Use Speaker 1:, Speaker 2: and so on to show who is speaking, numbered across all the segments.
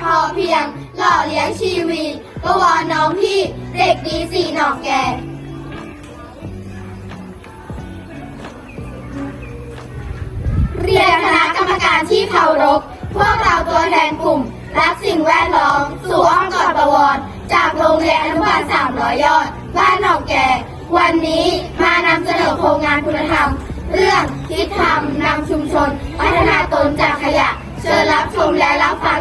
Speaker 1: พอเพียงหล่อเลี้ยงชีวีก็วอนน้องพี่เด็กดีสี่หนองแก่เรียนคณะกรรมการที่เคารพพวกเราตัวแทนกลุ่ม รักสิ่งแวดล้อมสู่อ้อมกอดประวรจากโรงเรียนอนุบาล300ยยอด บ้านหนองแก่ วันนี้มานำเสนอโครงงานคุณธรรม เรื่องคิดทำนำชุมชน พัฒนาตนจากขยะ เชิญรับชมและรับฟัง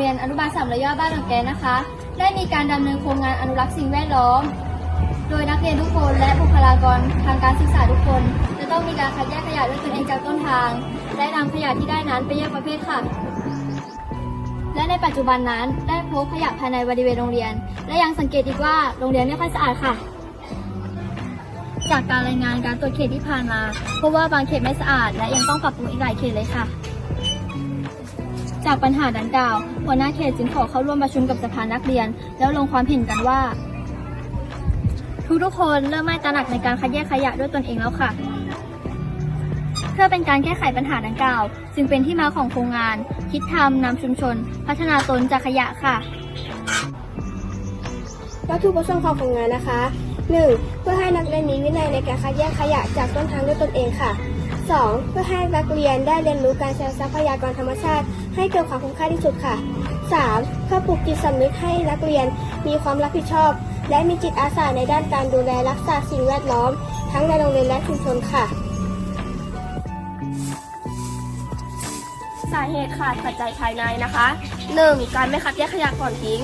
Speaker 1: เรี
Speaker 2: ยนอนุบาลสามระยอบ้านหนองแกนะคะ ได้มีการดำเนินโครงงานอนุรักษ์สิ่งแวดล้อม โดยนักเรียนทุกคนและบุคลากรทางการศึกษาทุกคน จะต้องมีการคัดแยกขยะด้วยตนเองจากต้นทาง และนำขยะที่ได้นั้นไปแยกประเภทค่ะ และในปัจจุบันนั้นได้พบขยะภายในบริเวณโรงเรียน และยังสังเกตอีกว่าโรงเรียนไม่ค่อยสะอาดค่ะจากการรายงานการตรวจเขตที่ผ่านมาพบว่าบางเขตไม่สะอาด และยังต้องปรับปรุงอีกหลายเขตเลยค่ะ จากปัญหาดังกล่าว หัวหน้าเขตจึงขอเข้าร่วมประชุมกับสภานักเรียน แล้วลงความเห็นกันว่า ทุกๆคนเริ่มไม่ตระหนักในการคัดแยกขยะด้วยตนเองแล้วค่ะ เพื่อเป็นการแก้ไขปัญหาดังกล่าว จึงเป็นที่มาของโครงงาน คิดทำนำชุมชน พัฒนาตนจากขยะค่ะ
Speaker 3: วัตถุประสงค์ของโครงงานนะคะ 1. เพื่อให้นักเรียนมีวินัยในการคัดแยกขยะจากต้นทางด้วยตนเองค่ะ 2. เพื่อให้นักเรียนได้เรียนรู้การใช้ทรัพยากรธรรมชาติ ให้เกิดความคุ้มค่าที่สุดค่ะ 3. เพื่อปลูกจิตสำนึกให้นักเรียนมีความรับผิดชอบ และมีจิตอาสาในด้านการดูแลรักษาสิ่งแวดล้อม ทั้งในโรงเรียนและชุมชนค่ะ
Speaker 4: สาเหตุขาดปัจจัยภายในนะคะ 1. การไม่คัดแยกขยะก่อนทิ้ง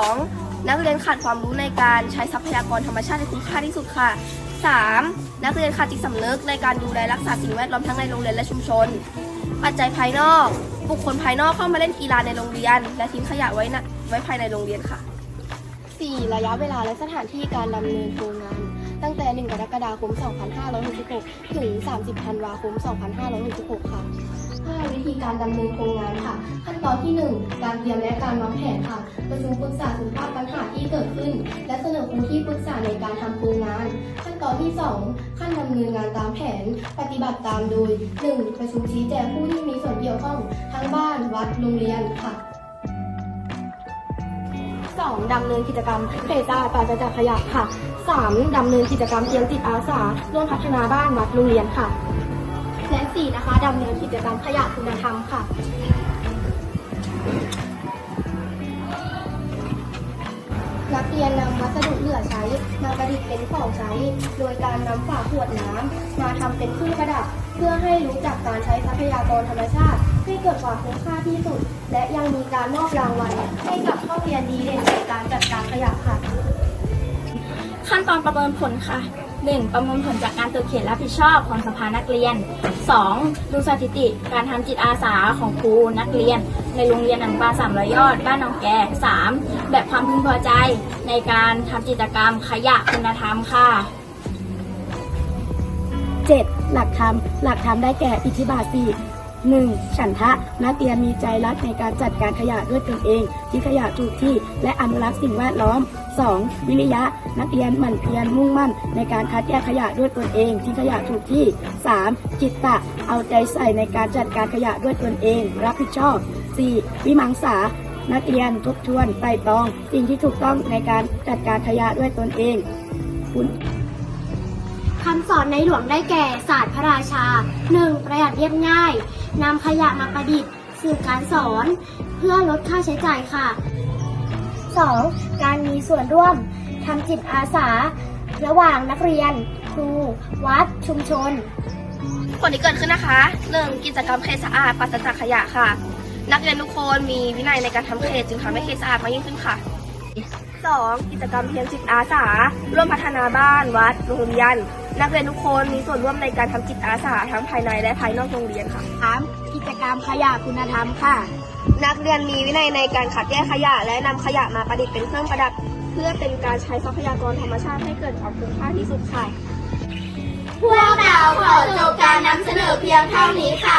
Speaker 4: 2. นักเรียนขาดความรู้ในการใช้ทรัพยากรธรรมชาติให้คุ้มค่าที่สุดค่ะ 3. นักเรียนขาดจิตสำนึกในการดูแลรักษาสิ่งแวดล้อมทั้งในโรงเรียนและชุมชน ปัจจัยภายนอก บุคคลภายนอกเข้ามาเล่นกีฬาในโรงเรียน และทิ้งขยะไว้นะไว้ภายในโรงเรียนค่ะ
Speaker 3: 4. ระยะเวลาและสถานที่การดำเนินโครงงาน ตั้งแต่ 1 กรกฎาคม 2566 ถึง 30 ธันวาคม 2566 ค่ะ
Speaker 1: 5 วิธีการดำเนินโครงงานค่ะ ขั้นตอนที่ 1 การเตรียมและการวางแผนค่ะ ประชุมปรึกษาถึงภาพ ในการทำโครงงาน ขั้นตอนที่ 2 ขั้นดำเนินงานตามแผน ปฏิบัติตามโดย 1. ประชุมชี้แจงผู้ที่มีส่วนเกี่ยวข้องทั้งบ้านวัดโรงเรียนค่ะ
Speaker 3: 2. ดำเนินกิจกรรมเศษสะอาปราศจากขยะค่ะ 3. ดำเนินกิจกรรมเตรียมจิตอาสาร่วมพัฒนาบ้านวัดโรงเรียนค่ะ และ 4. นะคะดำเนินกิจกรรมขยะคุณธรรมค่ะ มาประดิษฐ์เป็นของใช้ โดยการนำฝาขวดน้ำมาทำเป็นเครื่องประดับ เพื่อให้รู้จักการใช้ทรัพยากรธรรมชาติ ให้เกิดความคุ้มค่าที่สุด และยังมีการมอบรางวัลให้กับห้องเรียนดีเด่นในการจัดการขยะค่ะ
Speaker 5: ขั้นตอนประเมินผลค่ะ 1. ประมวลผลจากการตรวจเขตรับผิดชอบของสภานักเรียน 2. ดูสถิติการทำจิตอาสาของครูนักเรียน ในโรงเรียนอนุบาลสามร้อยยอด บ้านหนองแก 3. แบบความพึงพอใจในการทำกิจกรรมขยะคุณธรรมค่ะ
Speaker 3: 7. หลักธรรม หลักธรรมได้แก่อิทธิบาทสี่ 1. ฉันทะนักเรียนมีใจรักในการจัดการขยะด้วยตนเองทิ้งขยะถูกที่และอนุรักษ์สิ่งแวดล้อม 2. วิริยะ นักเรียนหมั่นเพียรมุ่งมั่น ในการคัดแยกขยะด้วยตนเองทิ้งขยะถูกที่ 3. จิตตะ เอาใจใส่ในการจัดการขยะด้วยตนเอง รับผิดชอบ 4. วิมังสานักเรียนทบทวนไต่ตอง สิ่งที่ถูกต้องในการจัดการขยะด้วยตนเองคุณ
Speaker 6: คำสอนในหลวงได้แก่ศาสตร์พระราชา 1. ประหยัดเรียบง่ายนำขยะมาประดิษฐ์ สื่อการสอน เพื่อลดค่าใช้จ่ายค่ะ 2. การมีส่วนร่วมทำจิตอาสา ระหว่างนักเรียน ครู วัด ชุมชน
Speaker 4: ผลที่เกิดขึ้นนะคะ 1. กิจกรรมเขตสะอาดปราศจากขยะค่ะ นักเรียนทุกคนมีวินัยในการทำเขตจึงทำให้เขตสะอาดมากยิ่งขึ้นค่ะ 2. กิจกรรมเพียงจิตอาสา ร่วมพัฒนาบ้านวัดโรงเรียน นักเรียนทุกคนมีส่วนร่วมในการทำจิตอาสาทั้งภายในและภายนอกโรงเรียนค่ะ
Speaker 3: 3. กิจกรรมขยะคุณธรรมค่ะ
Speaker 4: นักเรียนมีวินัยในการคัดแยกขยะ และนำขยะมาประดิษฐ์เป็นเครื่องประดับ เพื่อเป็นการใช้ทรัพยากรธรรมชาติให้เกิดความคุ้มค่าที่สุดค่ะ
Speaker 1: พวกเราขอจบการนำเสนอเพียงเท่านี้ค่ะ